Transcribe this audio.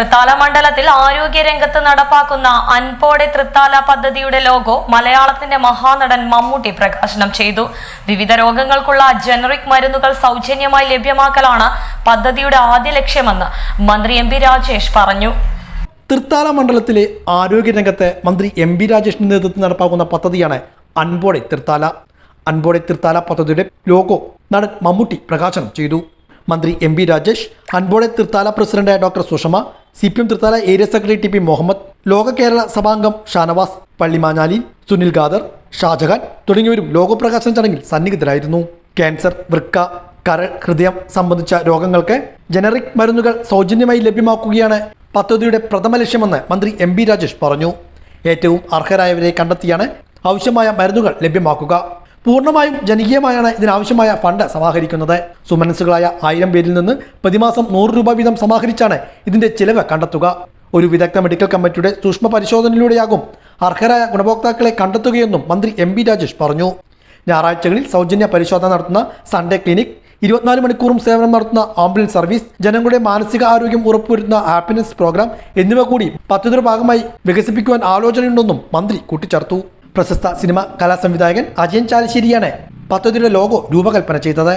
തൃത്താല മണ്ഡലത്തിൽ ആരോഗ്യ രംഗത്ത് നടപ്പാക്കുന്ന അൻപോടെ തൃത്താല പദ്ധതിയുടെ ലോഗോ മലയാളത്തിന്റെ മഹാനടൻ മമ്മൂട്ടി പ്രകാശനം ചെയ്തു. വിവിധ രോഗങ്ങൾക്കുള്ള ജനറിക് മരുന്നുകൾ സൗജന്യമായി ലഭ്യമാക്കലാണ് പദ്ധതിയുടെ ആദ്യ ലക്ഷ്യമെന്ന് മന്ത്രി എം രാജേഷ് പറഞ്ഞു. തൃത്താല മണ്ഡലത്തിലെ ആരോഗ്യരംഗത്ത് മന്ത്രി എം ബി രാജേഷിന്റെ നേതൃത്വത്തിൽ നടപ്പാക്കുന്ന പദ്ധതിയാണ് അൻപോടെ തൃത്താല. അൻപോടെ തൃത്താല പദ്ധതിയുടെ ലോഗോ നടൻ മമ്മൂട്ടി പ്രകാശനം ചെയ്തു. മന്ത്രി എം രാജേഷ് അൻപോടെ തൃത്താല പ്രസിഡന്റായ doctor Sushama C P M Thrithala area secretary T P Muhammad Loka Kerala സഭാംഗം Shanavas പള്ളിമാഞ്ഞാലി Sunil Khader Shah Jahan തുടങ്ങിയവരും ലോകപ്രകാശന ചടങ്ങിൽ സന്നിഹിതരായിരുന്നു. ക്യാൻസർ വൃക്ക കരൾ ഹൃദയം സംബന്ധിച്ച രോഗങ്ങൾക്ക് ജനറിക് മരുന്നുകൾ സൗജന്യമായി ലഭ്യമാക്കുകയാണ് പദ്ധതിയുടെ പ്രഥമ ലക്ഷ്യമെന്ന് മന്ത്രി എം ബി രാജേഷ് പറഞ്ഞു. ഏറ്റവും അർഹരായവരെ കണ്ടെത്തിയാണ് ആവശ്യമായ മരുന്നുകൾ ലഭ്യമാക്കുക. പൂർണമായും ജനകീയമായാണ് ഇതിനാവശ്യമായ ഫണ്ട് സമാഹരിക്കുന്നത്. സുമനസുകളായ ആയിരം പേരിൽ നിന്ന് പ്രതിമാസം നൂറ് രൂപ വീതം സമാഹരിച്ചാണ് ഇതിന്റെ ചിലവ് കണ്ടെത്തുക. ഒരു വിദഗ്ധ മെഡിക്കൽ കമ്മിറ്റിയുടെ സൂക്ഷ്മ പരിശോധനയിലൂടെയാകും അർഹരായ ഗുണഭോക്താക്കളെ കണ്ടെത്തുകയെന്നും മന്ത്രി എം ബി രാജേഷ് പറഞ്ഞു. ഞായറാഴ്ചകളിൽ സൗജന്യ പരിശോധന നടത്തുന്ന സൺഡേ ക്ലിനിക് ഇരുപത്തിനാല് മണിക്കൂറും സേവനം നടത്തുന്ന ആംബുലൻസ് സർവീസ് ജനങ്ങളുടെ മാനസിക ആരോഗ്യം ഉറപ്പുവരുത്തുന്ന ഹാപ്പിനെസ് പ്രോഗ്രാം എന്നിവ കൂടി പദ്ധതിയുടെ ഭാഗമായി വികസിപ്പിക്കുവാൻ ആലോചനയുണ്ടെന്നും മന്ത്രി കൂട്ടിച്ചേർത്തു. പ്രശസ്ത സിനിമ കലാസംവിധായകൻ അജയൻ ചാലശ്ശേരിയാണ് പദ്ധതിയുടെ ലോഗോ രൂപകൽപ്പന ചെയ്തത്.